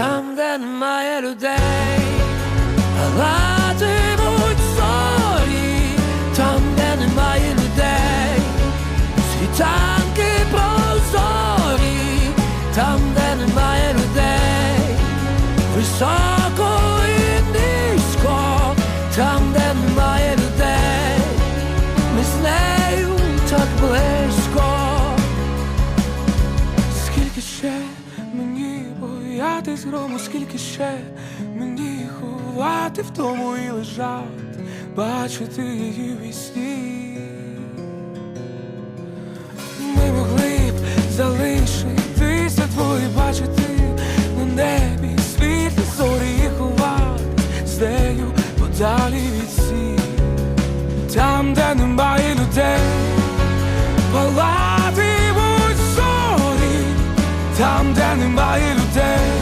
там, де немає людей, латимуть зорі, там, де немає людей, світанки прозорі, там, де немає людей, високо і низько, там, де немає людей, ми з нею так близько. стояти грому, скільки ще мені ховати в тому і лежати, бачити її в вісні. Ми могли б залишитися твої бачити на небі світлі зорі і ховати з нею подалі від сі, там, де немає. 담대는 마일 때